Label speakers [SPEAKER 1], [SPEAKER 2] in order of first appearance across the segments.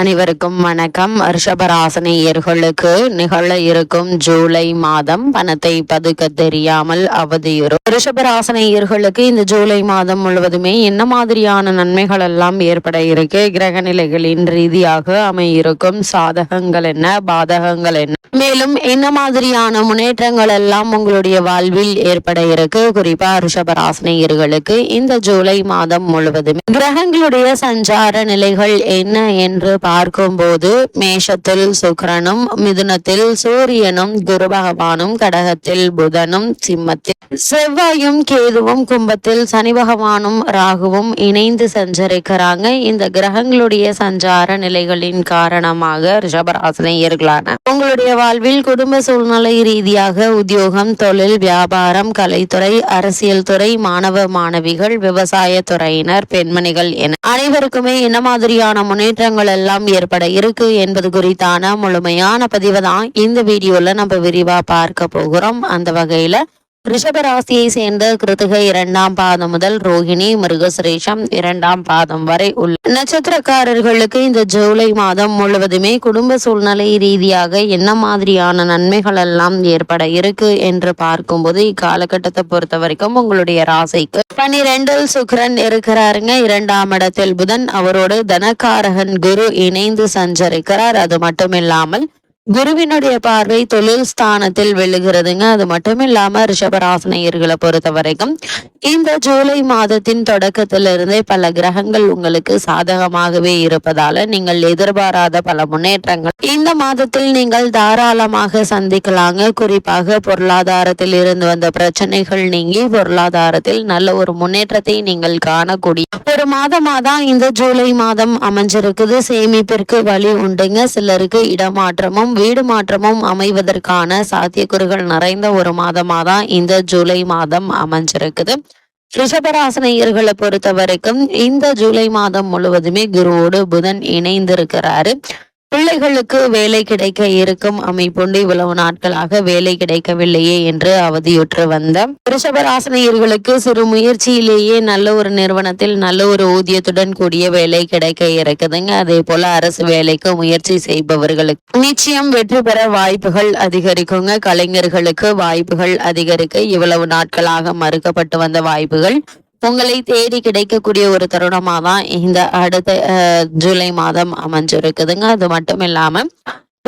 [SPEAKER 1] அனைவருக்கும் வணக்கம். ரிஷபராசனையர்களுக்கு நிகழ இருக்கும் ஜூலை மாதம் பணத்தை பதுக்க தெரியாமல் அவதியுறும். ரிஷபராசனையர்களுக்கு இந்த ஜூலை மாதம் முழுவதுமே என்ன மாதிரியான நன்மைகள் எல்லாம் ஏற்பட இருக்கு? கிரக நிலைகளின் ரீதியாக அமையிருக்கும் சாதகங்கள் என்ன? பாதகங்கள் என்ன? மேலும் என்ன மாதிரியான முன்னேற்றங்கள் எல்லாம் உங்களுடைய வாழ்வில் ஏற்பட இருக்கு? குறிப்பா ரிஷபராசனையர்களுக்கு இந்த ஜூலை மாதம் முழுவதுமே கிரகங்களுடைய சஞ்சார நிலைகள் என்ன என்று பார்க்கும்போது மேஷத்தில் சுக்கரனும் மிதுனத்தில் சூரியனும் குரு பகவானும் கடகத்தில் புதனும் சிம்மத்தில் செவ்வாயும் கேதுவும் கும்பத்தில் சனி பகவானும் ராகுவும் இணைந்து சஞ்சரிக்கிறாங்க. இந்த கிரகங்களுடைய சஞ்சார நிலைகளின் காரணமாக ரிஷபராசினியர்களான உங்களுடைய வாழ்வில் குடும்ப சூழ்நிலை ரீதியாக உத்தியோகம் தொழில் வியாபாரம் கலைத்துறை அரசியல் துறை மாணவ மாணவிகள் விவசாய துறையினர் பெண்மணிகள் என அனைவருக்குமே என்ன மாதிரியான முன்னேற்றங்கள் எல்லாம் ஏற்பட இருக்கு என்பது குறித்தான முழுமையான பதிவை தான் இந்த வீடியோல நம்ம விரிவா பார்க்க போகிறோம். அந்த வகையில ரிஷபராசியை சேர்ந்த கிருத்திகை இரண்டாம் பாதம் முதல் ரோஹிணி மிருகசுரேஷம் இரண்டாம் பாதம் வரை உள்ள நட்சத்திரக்காரர்களுக்கு இந்த ஜூலை மாதம் முழுவதுமே குடும்ப சூழ்நிலை ரீதியாக என்ன மாதிரியான நன்மைகள் எல்லாம் ஏற்பட இருக்கு என்று பார்க்கும்போது இக்காலகட்டத்தை பொறுத்த வரைக்கும் உங்களுடைய ராசிக்கு பனிரெண்டில் சுக்கரன் இருக்கிறாருங்க. இரண்டாம் இடத்தில் புதன் அவரோடு தனக்காரகன் குரு இணைந்து சஞ்சரிக்கிறார். அது மட்டும் இல்லாமல் குருவினுடைய பார்வை தொழில் ஸ்தானத்தில் விழுகிறதுங்க. அது மட்டும் இல்லாம ரிஷபராசனையர்களை பொறுத்த வரைக்கும் இந்த ஜூலை மாதத்தின் தொடக்கத்திலிருந்தே பல கிரகங்கள் உங்களுக்கு சாதகமாகவே இருப்பதால நீங்கள் எதிர்பாராத பல முன்னேற்றங்கள். இந்த மாதத்தில் நீங்கள் தாராளமாக சந்திக்கலாங்க. குறிப்பாக பொருளாதாரத்தில் இருந்து வந்த பிரச்சனைகள் நீங்கி பொருளாதாரத்தில் நல்ல ஒரு முன்னேற்றத்தை நீங்கள் காணக்கூடிய ஒரு மாதமா தான் இந்த ஜூலை மாதம் அமைஞ்சிருக்குது. சேமிப்பிற்கு வழி உண்டுங்க. சிலருக்கு இடமாற்றமும் வீடு மாற்றமும் அமைவதற்கான சாத்தியக்கூறுகள் நிறைந்த ஒரு மாதமாக தான் இந்த ஜூலை மாதம் அமைஞ்சிருக்குது. ரிஷபராசனையர்களை பொறுத்த வரைக்கும் இந்த ஜூலை மாதம் முழுவதுமே குருவோடு புதன் இணைந்திருக்கிறாரு. பிள்ளைகளுக்கு வேலை கிடைக்க இருக்கும் அமைப்புண்டு இவ்வளவு நாட்களாக வேலை கிடைக்கவில்லையே என்று அவதியுற்று வந்த ரிஷபராசனியர்களுக்கு சிறு முயற்சியிலேயே நல்ல ஒரு நிறுவனத்தில் நல்ல ஒரு ஊதியத்துடன் கூடிய வேலை கிடைக்க இருக்குதுங்க. அதே போல அரசு வேலைக்கு முயற்சி செய்பவர்களுக்கு நிச்சயம் வெற்றி பெற வாய்ப்புகள் அதிகரிக்குங்க. கலைஞர்களுக்கு வாய்ப்புகள் அதிகரிக்க இவ்வளவு நாட்களாக மறுக்கப்பட்டு வந்த வாய்ப்புகள் உங்களை தேடி கிடைக்கக்கூடிய ஒரு தருணமாக தான் இந்த அடுத்த ஜூலை மாதம் அமைஞ்சிருக்குதுங்க. அது மட்டும் இல்லாம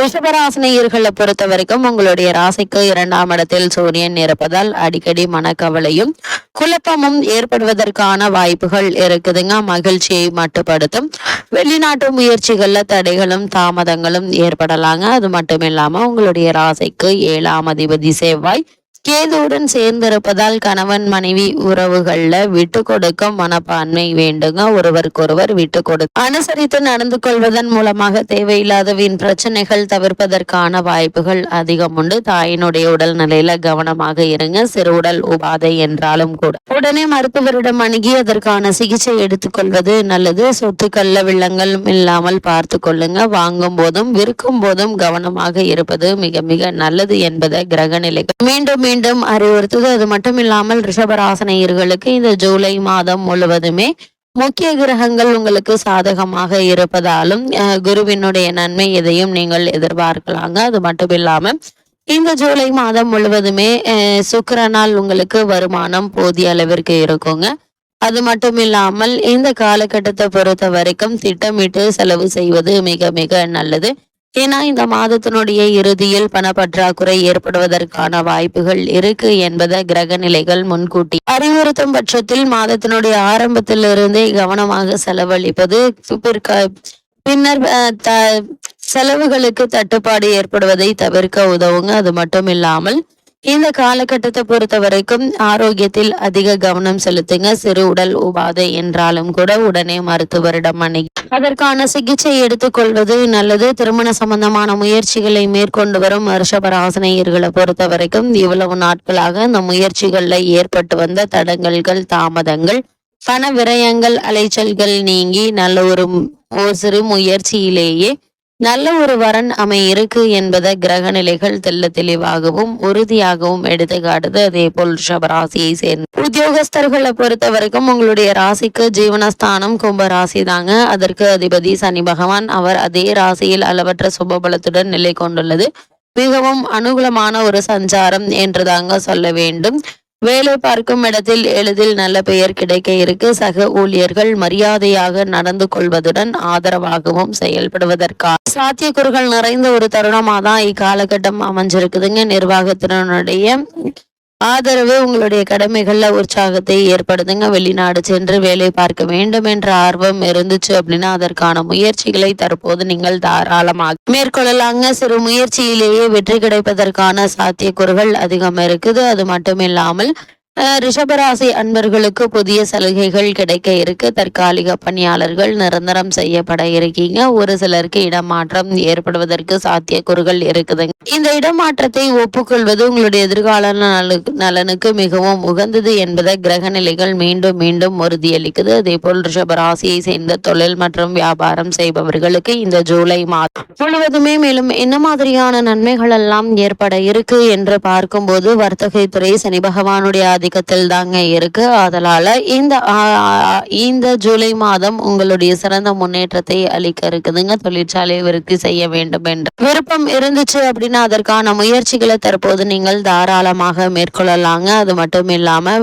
[SPEAKER 1] ரிஷபராசினியர்களை பொறுத்த வரைக்கும் உங்களுடைய ராசிக்கு இரண்டாம் இடத்தில் சூரியன் இருப்பதால் அடிக்கடி மனக்கவலையும் குழப்பமும் ஏற்படுவதற்கான வாய்ப்புகள் இருக்குதுங்க. மகிழ்ச்சியை மட்டுப்படுத்தும். வெளிநாட்டு முயற்சிகள்ல தடைகளும் தாமதங்களும் ஏற்படலாங்க. அது மட்டும் இல்லாம உங்களுடைய ராசிக்கு ஏழாம் அதிபதி செவ்வாய் கேதுவுடன் சேர்ந்திருப்பதால் கணவன் மனைவி உறவுகள்ல விட்டு கொடுக்கும் மனப்பான்மை வேண்டுங்க. ஒருவருக்கொருவர் விட்டு கொடு அனுசரித்து நடந்து கொள்வதன் மூலமாக தேவையில்லாத வீண் பிரச்சனைகள் தவிர்ப்பதற்கான வாய்ப்புகள் அதிகம் உண்டு தாயினுடைய உடல் நிலையில கவனமாக இருங்க. சிறு உடல் உபாதை என்றாலும் கூட. உடனே மருத்துவரிடம் அணுகி அதற்கான சிகிச்சை எடுத்துக்கொள்வது நல்லது. சொத்துக்கள்ல வில்லங்கள் இல்லாமல் பார்த்து கொள்ளுங்க. வாங்கும் போதும் விற்கும் போதும் கவனமாக இருப்பது மிக மிக நல்லது என்பதை கிரக நிலைகள் மீண்டும் மீண்டும் அறிவுறுத்துது அது மட்டும் இல்லாமல் ரிஷபராசனையர்களுக்கு இந்த ஜூலை மாதம் முழுவதுமே முக்கிய கிரகங்கள் உங்களுக்கு சாதகமாக இருப்பதாலும் குருவினுடைய நன்மை எதையும் நீங்கள் எதிர்பார்க்கலாங்க. அது மட்டும் இல்லாம இந்த ஜூலை மாதம் முழுவதுமே சுக்கரனால் உங்களுக்கு வருமானம் போதிய அளவிற்கு இருக்குங்க. அது மட்டும் இல்லாமல் இந்த காலகட்டத்தை பொறுத்த வரைக்கும் திட்டமிட்டு செலவு செய்வது மிக மிக நல்லது. ஏன்னா இந்த மாதத்தினுடைய இறுதியில் பணப்பற்றாக்குறை ஏற்படுவதற்கான வாய்ப்புகள் இருக்கு என்பதை கிரக நிலைகள் முன்கூட்டி அறிவுறுத்தும் பட்சத்தில் மாதத்தினுடைய ஆரம்பத்திலிருந்தே கவனமாக செலவழிப்பது பின்னர் செலவுகளுக்கு தட்டுப்பாடு ஏற்படுவதை தவிர்க்க உதவுங்க. அது மட்டும் இல்லாமல் இந்த காலகட்டத்தை பொறுத்த வரைக்கும் ஆரோக்கியத்தில் அதிக கவனம் செலுத்துங்க. சிறு உடல் உபாதை என்றாலும் கூட உடனே மருத்துவரிடம் அணுகி அதற்கான சிகிச்சை எடுத்துக்கொள்வது நல்லது. திருமண சம்பந்தமான முயற்சிகளை மேற்கொண்டு வரும் வருஷபராசனையர்களை பொறுத்த வரைக்கும் இவ்வளவு நாட்களாக இந்த முயற்சிகள்ல ஏற்பட்டு வந்த தடங்கல்கள் தாமதங்கள் பண விரயங்கள் அலைச்சல்கள் நீங்கி நல்ல ஒரு சிறு முயற்சியிலேயே நல்ல ஒரு வரன் அமை இருக்கு என்பதை கிரக நிலைகள் தெல்ல தெளிவாகவும் உறுதியாகவும் எடுத்து காட்டுது. அதே போல் ரிஷபராசியை சேர்ந்த உத்தியோகஸ்தர்களை பொறுத்த வரைக்கும் உங்களுடைய ராசிக்கு ஜீவனஸ்தானம் கும்ப ராசி தாங்க. அதற்கு அதிபதி சனி பகவான் அவர் அதே ராசியில் அளவற்ற சுபபலத்துடன் நிலை கொண்டுள்ளது. மிகவும் அனுகூலமான ஒரு சஞ்சாரம் என்று தாங்க சொல்ல வேண்டும். வேலை பார்க்கும் இடத்தில் எளிதில் நல்ல பெயர் கிடைக்க இருக்கு. சக ஊழியர்கள் மரியாதையாக நடந்து கொள்வதுடன் ஆதரவாகவும் செயல்படுவதற்காக. சாத்தியக்கூறுகள் நிறைந்த ஒரு தருணமாக தான் இக்காலகட்டம் அமைஞ்சிருக்குதுங்க. நிர்வாகத்தினுடைய ஆதரவு உங்களுடைய கடமைகளில் உற்சாகத்தை ஏற்படுத்துங்க. வெளிநாடு சென்று வேலை பார்க்க வேண்டும் என்ற ஆர்வம் இருந்துச்சு அப்படின்னா அதற்கான முயற்சிகளை தற்போது நீங்கள் தாராளமாக மேற்கொள்ளலாங்க. சிறு முயற்சியிலேயே வெற்றி கிடைப்பதற்கான சாத்தியக்கூறுகள் அதிகம் இருக்குது. அது மட்டும் இல்லாமல் ரிஷபராசி அன்பர்களுக்கு புதிய சலுகைகள் கிடைக்க இருக்கு. தற்காலிக பணியாளர்கள் நிரந்தரம் செய்யப்பட இருக்கீங்க. ஒரு சிலருக்கு இடமாற்றம் ஏற்படுவதற்கு சாத்தியக்கூறுகள் இருக்குதுங்க இந்த இடமாற்றத்தை ஒப்புக்கொள்வது உங்களுடைய எதிர்கால நலனுக்கு மிகவும் உகந்தது என்பதை கிரக நிலைகள் மீண்டும் மீண்டும் உறுதியளிக்குது. அதே போல் ரிஷபராசியை சேர்ந்த தொழில் மற்றும் வியாபாரம் செய்பவர்களுக்கு இந்த ஜூலை மாதம் முழுவதுமே மேலும் என்ன மாதிரியான நன்மைகள் எல்லாம் ஏற்பட இருக்கு என்று பார்க்கும்போது வர்த்தகத்துறை சனி பகவானுடைய ஆதிக்கத்தில் தாங்க இருக்கு. அதனால இந்த இந்த ஜூலை மாதம் உங்களுடைய சிறந்த முன்னேற்றத்தை அளிக்க இருக்குதுங்க. தொழிற்சாலை விருத்தி செய்ய வேண்டும் என்று. விருப்பம் இருந்துச்சு அப்படின்னா அதற்கான முயற்சிகளை தற்போது நீங்கள் தாராளமாக மேற்கொள்ளலாங்க. அது மட்டும் இல்லாம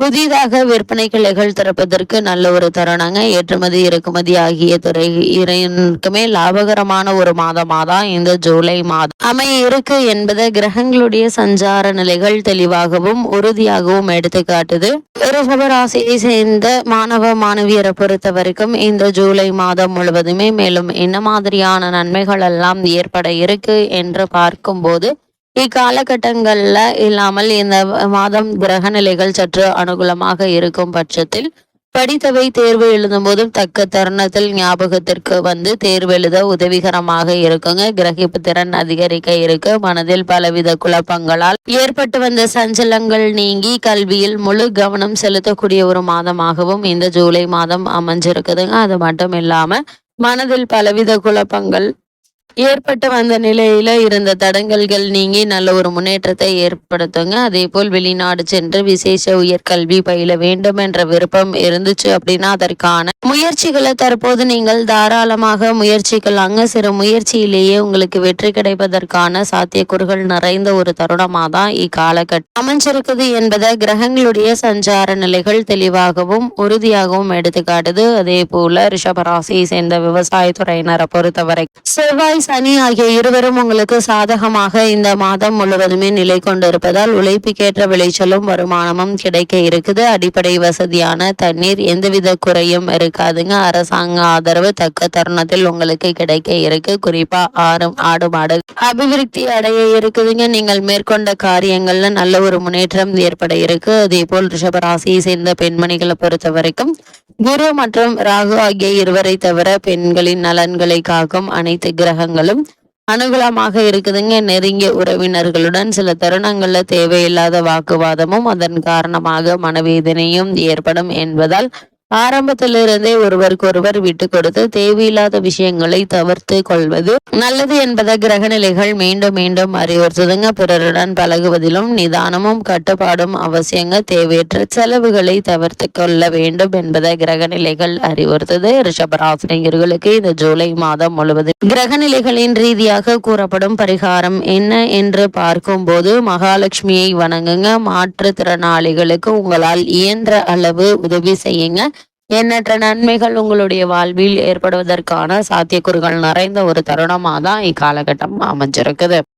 [SPEAKER 1] புதிதாக விற்பனை கிளைகள் திறப்பதற்கு நல்ல ஒரு தருணங்க. ஏற்றுமதி இறக்குமதி ஆகிய துறை இரண்டுக்குமே லாபகரமான ஒரு மாதமாக தான் இந்த ஜூலை மாதம். அமைய இருக்கு என்பதை கிரகங்களுடைய சஞ்சார நிலைகள் தெளிவாகவும் உறுதியாகவும் எடுத்து காட்டுது. ரிஷபராசியை சேர்ந்த மாணவ மாணவியரை பொறுத்த வரைக்கும் இந்த ஜூலை மாதம் முழுவதுமே மேலும் என்ன மாதிரியான நன்மைகள் எல்லாம் ஏற்பட இருக்கு என்று பார்க்கும்போது இக்காலகட்டங்கள்ல இல்லாமல் இந்த மாதம் கிரக நிலைகள் சற்று அனுகூலமாக இருக்கும் பட்சத்தில் படித்தவை தேர்வு எழுதும் போதும் தக்க தருணத்தில் ஞாபகத்திற்கு வந்து தேர்வு எழுத உதவிகரமாக இருக்குங்க. கிரகிப்பு திறன் அதிகரிக்க இருக்கு. மனதில் பலவித குழப்பங்களால் ஏற்பட்டு வந்த சஞ்சலங்கள் நீங்கி கல்வியில் முழு கவனம் செலுத்தக்கூடிய ஒரு மாதமாகவும் இந்த ஜூலை மாதம் அமைஞ்சிருக்குதுங்க. அது மட்டும் இல்லாம மனதில் பலவித குழப்பங்கள் ஏற்பட்டு வந்த நிலையில இருந்த தடங்கல்கள் நீங்கி நல்ல ஒரு முன்னேற்றத்தை ஏற்படுத்துங்க. அதே போல் வெளிநாடு சென்று விசேஷ உயர்கல்வி பயில வேண்டும் என்ற விருப்பம் இருந்துச்சு அப்படின்னா அதற்கான முயற்சிகளை தற்போது நீங்கள் தாராளமாக முயற்சிக்கலாங்க. சிறு முயற்சியிலேயே உங்களுக்கு வெற்றி கிடைப்பதற்கான சாத்தியக்கூறுகள் நிறைந்த ஒரு தருணமாக தான் இக்காலகட்டம் அமைஞ்சிருக்குது என்பதை கிரகங்களுடைய சஞ்சார நிலைகள் தெளிவாகவும் உறுதியாகவும் எடுத்துக்காட்டுது. அதே போல ரிஷபராசியை சேர்ந்த விவசாயத்துறையினரை பொறுத்தவரை செவ்வாய் சனி ஆகிய இருவரும் உங்களுக்கு சாதகமாக இந்த மாதம் முழுவதுமே நிலை கொண்டிருப்பதால் உழைப்புக்கேற்ற விளைச்சலும் வருமானமும் கிடைக்க இருக்குது. அடிப்படை வசதியான தண்ணீர் எந்தவித குறையும் இருக்காதுங்க. அரசாங்க ஆதரவு தக்க தருணத்தில் உங்களுக்கு கிடைக்க இருக்கு. குறிப்பா ஆறு ஆடு மாடு அபிவிருத்தி அடைய இருக்குதுங்க. நீங்கள் மேற்கொண்ட காரியங்கள்ல நல்ல ஒரு முன்னேற்றம் ஏற்பட இருக்கு. அதே போல் ரிஷபராசியை சேர்ந்த பெண்மணிகளை பொறுத்த வரைக்கும் குரு மற்றும் ராகு ஆகிய இருவரை தவிர பெண்களின் நலன்களை காக்கும் அனைத்து தருணங்களும் அனுகூலமாக இருக்குதுங்க. நெருங்கிய உறவினர்களுடன் சில தருணங்கள்ல தேவையில்லாத வாக்குவாதமும் அதன் காரணமாக மனவேதனையும் ஏற்படும் என்பதால் ஆரம்பத்திலிருந்தே ஒருவருக்கொருவர் விட்டு கொடுத்து தேவையில்லாத விஷயங்களை தவிர்த்து கொள்வது நல்லது என்பதை கிரகநிலைகள் மீண்டும் மீண்டும் அறிவுறுத்துதுங்க பிறருடன் பழகுவதிலும் நிதானமும் கட்டுப்பாடும் அவசியங்க தேவையற்ற செலவுகளை தவிர்த்து கொள்ள வேண்டும் என்பதை கிரகநிலைகள் அறிவுறுத்துது. ரிஷபராசினியர்களுக்கு இந்த ஜூலை மாதம் முழுவதும் கிரகநிலைகளின் ரீதியாக கூறப்படும் பரிகாரம் என்ன என்று பார்க்கும் போது மகாலட்சுமியை வணங்குங்க. மாற்றுத்திறனாளிகளுக்கு உங்களால் இயன்ற அளவு உதவி செய்யுங்க. எண்ணற்ற நன்மைகள் உங்களுடைய வாழ்வில் ஏற்படுவதற்கான சாத்தியக்கூறுகள் நிறைந்த ஒரு தருணமாக தான் இக்காலகட்டம் அமைஞ்சிருக்குது.